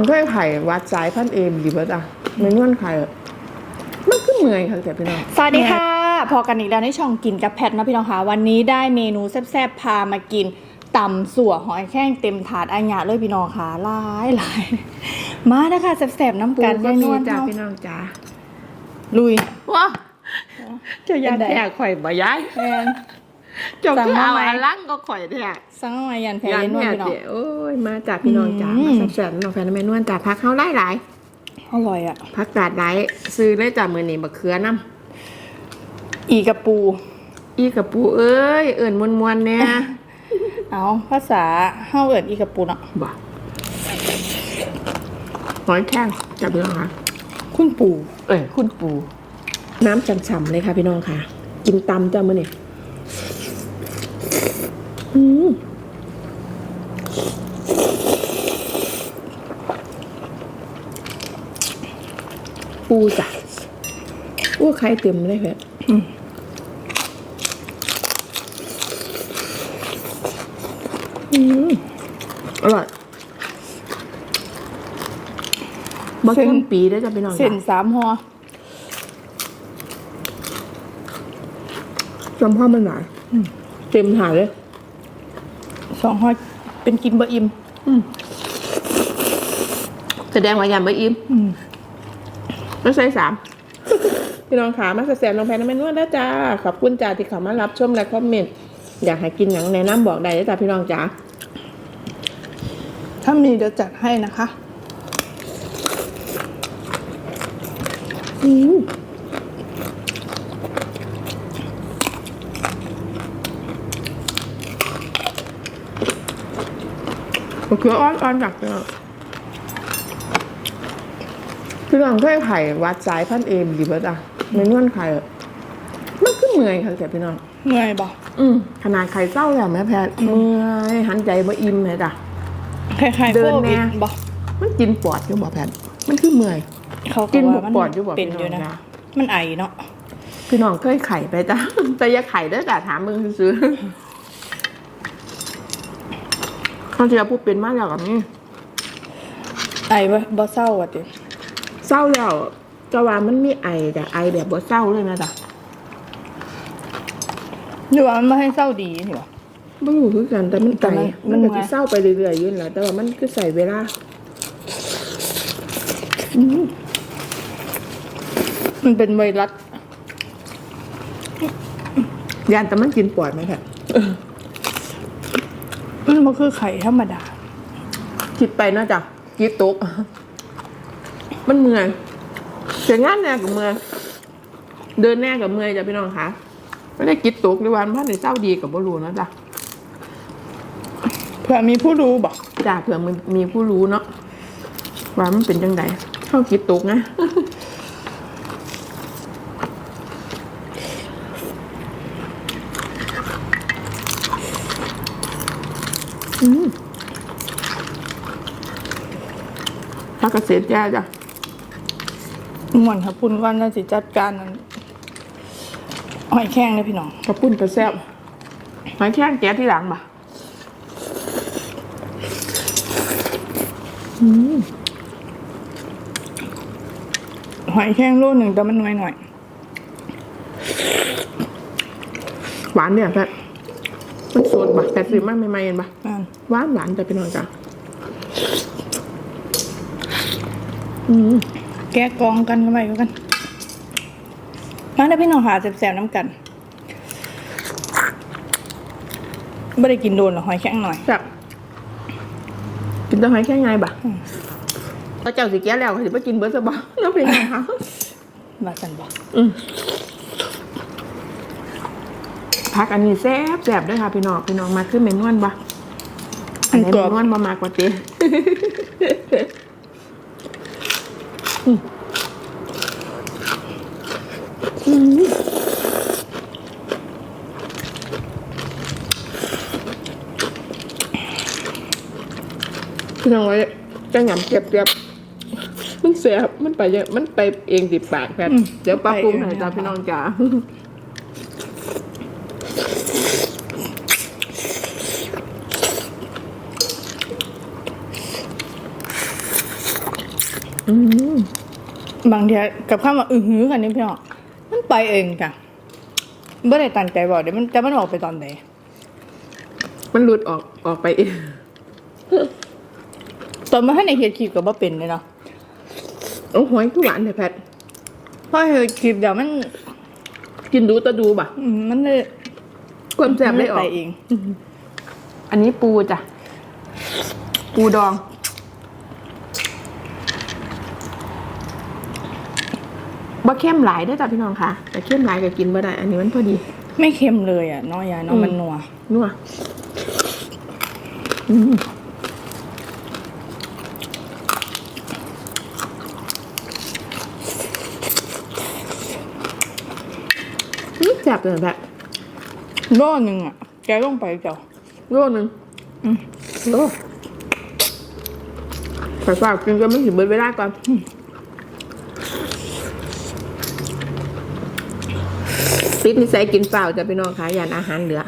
องเคยไข่วัดสายพันเอมดีป่ะจ๊ะไม่นวลไข่อะมันขึ้นเมื่อยค่ะแต่พี่น้อง สวัสดีค่ะ พอกันอีกแล้วในช่องกินกับแพทนะพี่น้องคะวันนี้ได้เมนูแซ่บๆพามากินตำสั่วหอยแข้งเต็มถาดอันหยาเลยพี่น้องค่ะหลายหลายมานะคะแซ่บๆน้ำปูกันก็ยายนมีวลจ้าพี่น้องจ้าลุยว้าจะยันเป็นไงแท้ข่อยบ่ย้ายแฟน เจ้าสั่งคือมาเอาไหมอันล่างก็ข่อยแท้สังมายันแพ้ยัยายนนวลแท้พี่น้องเดี๋ยวโอ้ยมาจากพี่น้องจ้าอืมมาแซ่บๆน้องแฟนแม่นวลจ้าพักเข้าไล่หลายอร่อยอะพักกาดหลายซื้อเลยจ้ามือนี่บักเขือน้อีกระปูำอีกับปูเอ้ยเอิ่นมวนๆเนี่ยเอาภาษาเฮาเอิดอีกระปูเนาะบ่หอยแข้งจ้าพี่น้องค่ะคุณปู่เอ้ยคุณปู น้ำฉ่ำๆเลยค่ะพี่น้องค่ะ กินตำจ้ามือนี่ อืมปูจ้ะอู้ใครเต็มเลยแบบอืมอร่อยบักเข้มปีได้อจ้ะพี่น้องเส้นจ้ะสามหอจำพ่อมันหลายเต็มถาดเลย สองหอเป็นกินบะอิ่มแสดงว่ายามไปอิ่มอืมแล้วใส่สามพี่น้องขามาแสบน้องแพนน้ำแม่นวดแล้วจ้า ขอบคุณจ้าที่เข้ามารับชมและคอมเมนต์อยากให้กินอย่างแนะนำบอกได้เลยจ้าพี่น้องจ้าถ้ามีเดี๋ยวจัดให้นะคะ อืม มะเขืออ่อนอ่อนๆจากพี่น้องพี่น้องเคยไข่วัดสายพันธุ์เอมดีป่ะจ้ะไม่นวลไข่อะมันขึ้นเมื่อยค่ะแต่พี่น้องเหนื่อยบ่อืมขนาดไข่เศร้าแล้วแม่แพทย์เมื่อยหันใจบ่อิ่มเลยจ้ะคล้ายๆเดิโคนวิดแน่บ่มันกินปอดอยู่บ่แพทย์มันคือเมื่อยเขากิก็นว่ามันปอดอยู่บ่เป็นอยู่พี่น้นะองจ๊ะมันไอเนาะพี่น้องเคยไข่ไปจ้ะแต่อย่าไข่เด้อจ้ะถามมึงซื้อ เขาจะพูดเป็นมากแล้วกับนี่ไอบ่บ่เศร้าอะติเศร้าแล้วจะว่ามันมีไอแต่ไอแบบบ่เศร้าเลยนะจ้ะหรือว่ามันไม่ให้เศร้าดีนี่บ่บ่รู้คือกันแต่มันแต่ไอมันมันก็มันไงสิเศร้าไปเรื่อยๆอยู่นั่นแหละแต่ว่ามันคือใส่เวลามันเป็นไวรัสยานแต่มันกินปอดไหมแพทย์ มันบ่คือไข่ธรรมดาคิดไปเนาะจ้ะคิดตกมันเมื่อยเสียงานแน่กับเมื่อยเดินแน่กับเมื่อยจ้ะพี่น้องคะไม่ได้คิดตกหรือวันพันในเศร้าดีกับบรูเนาะจ้ะเผื่อมีผู้รู้บ่จ้ะเผื่อมันมีผู้รู้เนาะว่ามันเป็นจังไดเข้าคิดตกนะ อืมพักเกษตรแย่จ้ะม่วนครับพุ่นวันแล้วสิจัดการนั้นหอยแข้งเลยพี่น้องกระปุ้นกระแซบหอยแข้งแก๊สที่หลังป่ะหอยแข้งโลหนึ่งแต่มันน้อยหน่อย หวานเนี่ยแพทมันสดป่ะแต่ซื้อมากใหม่ๆเห็นป่ะนั่น หวานหวานแต่เป็นหน่อยจ้ะอืมแกะกองกันกันไปกันมาได้พี่น้องหาแสบๆน้ำกันไม่ได้กินโดนหรอกหอยแข้งหน่อยแบบกินแต้หอยแค่ไงบ่ะก็เจ้าสิแก้แล้วก็สิไปกินเบิร์ดซะบ่น้องเป็นไงคะมาสันบอกอืมพักอันนี้แซ่บแซ่บด้วยค่ะพี่น้องพี่น้องมาขึ้นเมนวนบ่ อันไหนี้เมนวนบ่มากกว่าเต้อืมอืมพี่น้องไว้จะหยำเก็บๆมันแซ่บมันไปเยอะมันไปเองติดปากแพทย์เดี๋ยวปรับปรุงให้จ้าพี่น้องจ้า บางทีกับข้าวมาอือหือกันนี่พี่น้องมันไปเองจ้ะไม่ได้ตั้งใจบอกเดี๋ยวมันจะมันออกไปตอนไหนมันหลุดออกออกไปเองตอนมาให้ในเฮ็ดคลิปก็บ่เป็นเลยเนาะโอ้โหยคือหวานเลยแพทเพราะเฮ็ดคลิปเดี๋ยวมัน กินดูตะดูบ่ะอืมมันเลยความแสบเลยออไปกเอง อันนี้ปูจ้ะ ปูดอง บ่เข้มหลายได้อจ้ะพี่น้องค่ะแต่เข้มหลายก็กินบ่ได้ อันนี้มันพอดี ไม่เค็มเลยอะเน้อยยาเนาะอืมมันนัวนัวอืมอืมแซ่บเลยแบบโลหนึงอะแกลงไปเจ้า โลนึงอืม โลฝากฝากกินกันไม่ถึงเบิดเวลาก่อน ติดนิสัยกินเปล่าจะไปนอนขายยานอาหารเหลือ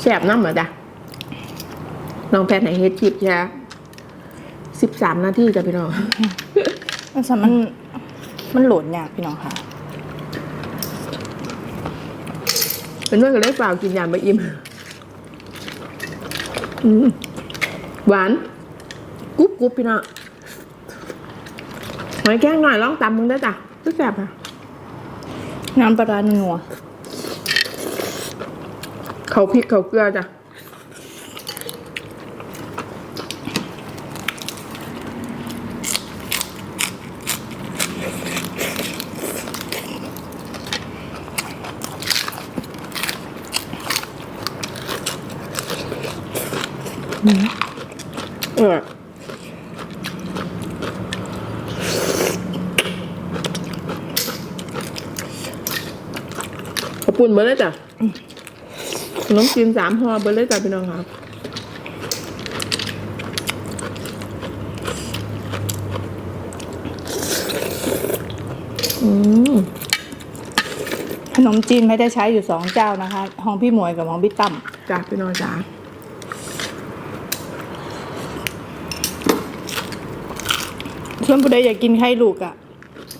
แซ่บน้ำเหรอจ๊ะน้องแพทย์ไหนเฮ็ดคลิปแค่สิบสามนาทีจ้ะพี่น้องมันสามันมันโหลดยากพี่น้องค่ะ เป็นว่าก็ได้เปล่ากินยามไปอิ่มอืมหวานกรุบกรุบพี่น้อง หอยแก้งหน่อยลองตำมึงได้จ้ะก็แซ่บอะน้ำปลาร้านัวเขาพริกเขาเกลือจ้ะเออขอบคุณ เบอร์เลยจ้ะขนมจีนสามห่อเบอร์เลยจ้ะพี่น้องครับอืมขนมจีนไม่ได้ใช้อยู่สองเจ้านะคะห้องพี่หมวยกับห้องพี่ตั้มจ้ะพี่น้องจ้าส่วนผู้ใดอยากกินไข่ลูกอะ่ะ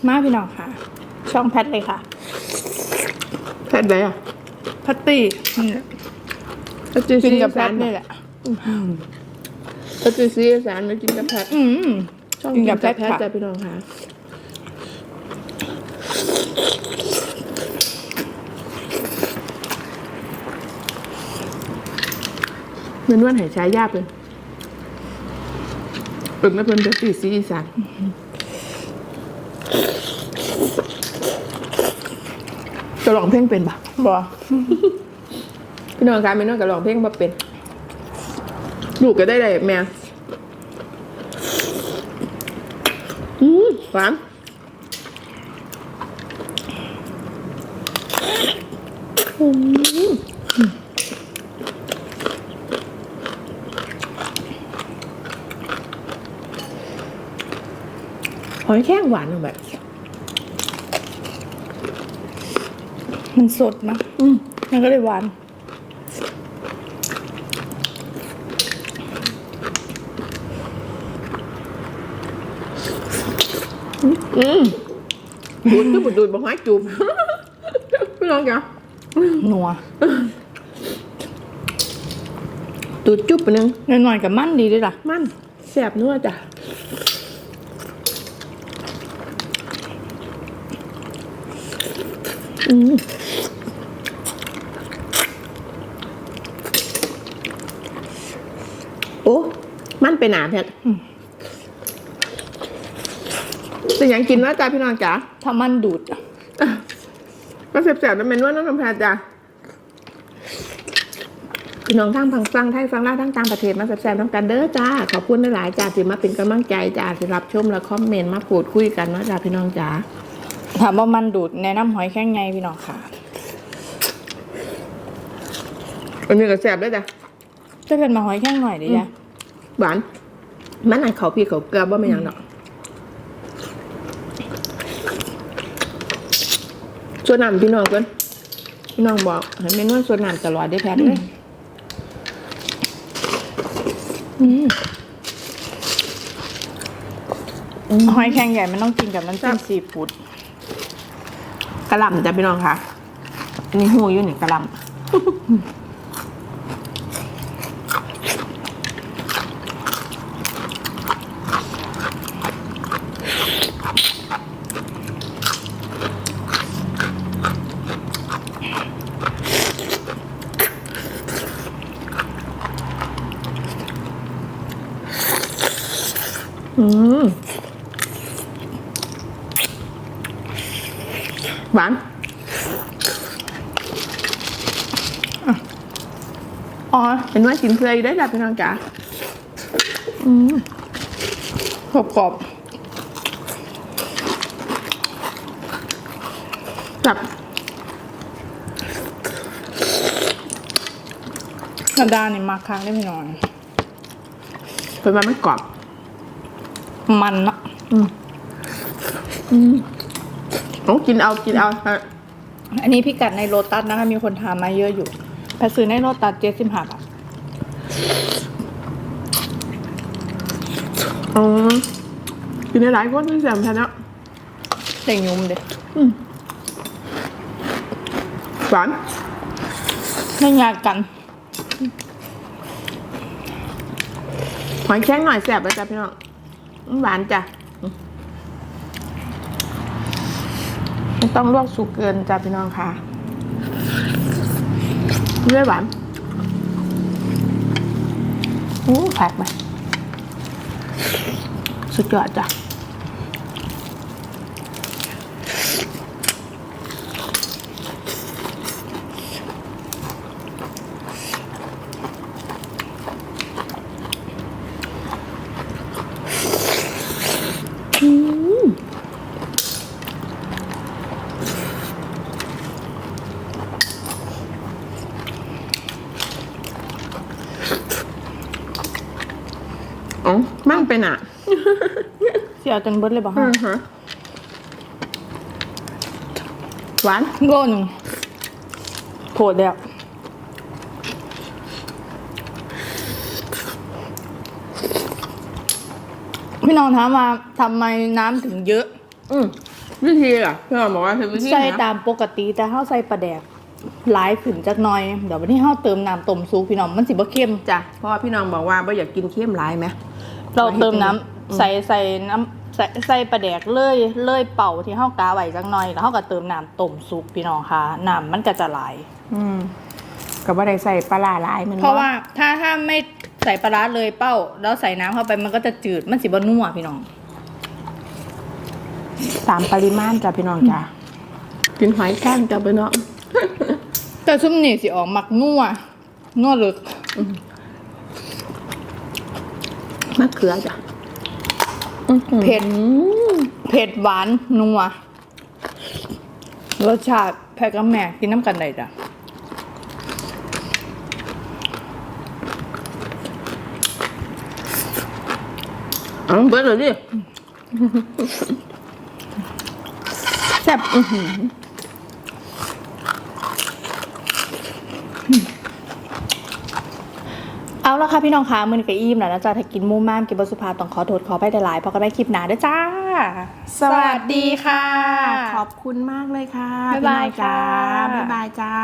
มาพี่น้องค่ะ ช่องแพทเลยค่ะ แพทย์ไรอะพัตตี้นี่แหละแพทย์จีกินซีกับแพสาทรนี่แหละแพทย์จีซีสารมากินกับแพทย์อืมช่องกินกับแพทแพทย์ค่ะ จ้ะพี่น้องค่ะเหมือนวันหายใจยากเลยเป็นไม่เป็นแพทย์จีซีอีสาน จะร้องเพลงเป็นปะบอพี่น้องคะไม่น้องก็ร้องเพลงมาเป็นลูกก็ได้เลยแม่อืมหวานอืมหอยแข้งหวานลงแบบ มันสดนะอืมมันก็เลยหวาน อืมดูดก็บุดดูดบอกหอยจูบพี่น้องจ้ะนัวดูดจุ๊บไปนึงหน่อยๆกับมันดีด้วยล่ะ มันแสบนัวจ้ะอืม มันไปหนาแพทย์แต่ยังกินว่าจ้าพี่น้องจ๋าถ้ามันดูดอะก็แสบๆแล้วเป็นว่าน้องน้ำแพทย์จ้ะพี่น้องทั้งฟังฟังไทยฟังลาวทั้งต่างประเทศมาแสบๆน้ำกันเด้อจ้าขอบคุณหลายๆจ้าที่มาเป็นกำลังใจจ้าที่รับชมและคอมเมนต์มาพูดคุยกันเนาะจ้าพี่น้องจ๋าถามว่ามันดูดแนะนำหอยแข้งไงพี่น้องค่ะอันนี้ก็แสบด้วยจ้ะจะเป็นมาหอยแข้งหน่อยดิจ้ะ หวาน มันไหนเขาพี่เขาเกลือบ่ไม่หยังดอกส่วนน้ำพี่น้องกันพี่น้องบอกให้เมนูส่วนน้ำตลอดได้แพ้เลยหอยแครงใหญ่มันต้องกินกับน้ำจิ้มซีฟู้ดกระหล่ำจ้ะพี่น้องค่ะ อันนี้หูอยู่นี่กระหล่ำ อืมหวานอ๋อเป็นว่ากินเพลยได้จ้ะพี่น้องจ๋ากรอบกรอบแบบกระดานนี่มาค้างได้ไม่นอนเป็นว่าไม่กรอบ มันเนอะโอ้กินเอากินเอาฮะอันนี้พี่กัดในโลตัสนะคะ มีคนถามมาเยอะอยู่แพทซื้อในโลตัสเจ็ดสิบห้าบาทอ๋อกินได้หลายคนที่แสมแทนเนาะแต่ยุ่มเด็หวานไม่ยากกันหอยแข้งหน่อยแสบเลยจ้ะพี่น้องอืม หวานจ้ะไม่ต้องลวกสุกเกินจ้ะพี่น้องค่ะด้วยหวานโอ้แฝกไปสุดยอดจ้ะ อ๋ อมั่งเป็นอะเสียจนเบิดเลยบอกอือฮะหวานโลหนึ่งโผล่แล้วพี่น้องถามมาทำไมน้ำถึงเยอะ อืมวิธีอะพี่น้องบอกว่าคือวิธีใส่นะตามปกติแต่ข้าวใส่ปลาแดกหลายขึ้นจักหน่อย เดี๋ยววันนี้ข้าวเติมน้ำต้มซุปพี่น้องมันสิบ่เค็มจ้ะเพราะว่าพี่น้องบอกว่าไม่อยากกินเค็มร้ายไหม เราเติมน้ำอืมใส่ใส่น้ำใส่ใส่ปลาแดกเลยเลยเป่าที่ข้าวกาไว้จักหน่อย แล้วข้าวก็เติมน้ำต้มซุปพี่น้องค่ะน้ำมันก็จะไหลาย อืมกับว่าได้ใส่ปลาร้าร้ายมันเพราะว่าถ้าถ้าไม่ใส่ปลาร้าเลยเป้า แล้วใส่น้ำเข้าไปมันก็จะจืดมันสิบ่นัวพี่น้องตามปริมาณจ้ะพี่น้องจ้ะกินหอยแข้งจ้ะพี่น้องแต่ซุมนี่สิออกมักนัวนัวลึกมะเขือจ้ะอื้อหือเผ็ดเผ็ดหวานนัวรสชาติแพ้กับแม่กินน้ำกันได้จ้ะเอ๋อเบิร์ดเลยดิแซ่บอื้อหือ เอาละค่ะพี่น้องคะมือนี้ก็อิ่มแล้วนะจ๊ะถ้ากินหมูม่ามกินบะสุภาต้องขอโทษขอไปหลายๆเพราะก็ไม่คลิปหนาด้วยจ้า สวัสดีค่ะขขออบคุณมากเลยค่ะบ๊ายบายพี่น้องจ้าค่ะ บ๊ายบายจ้า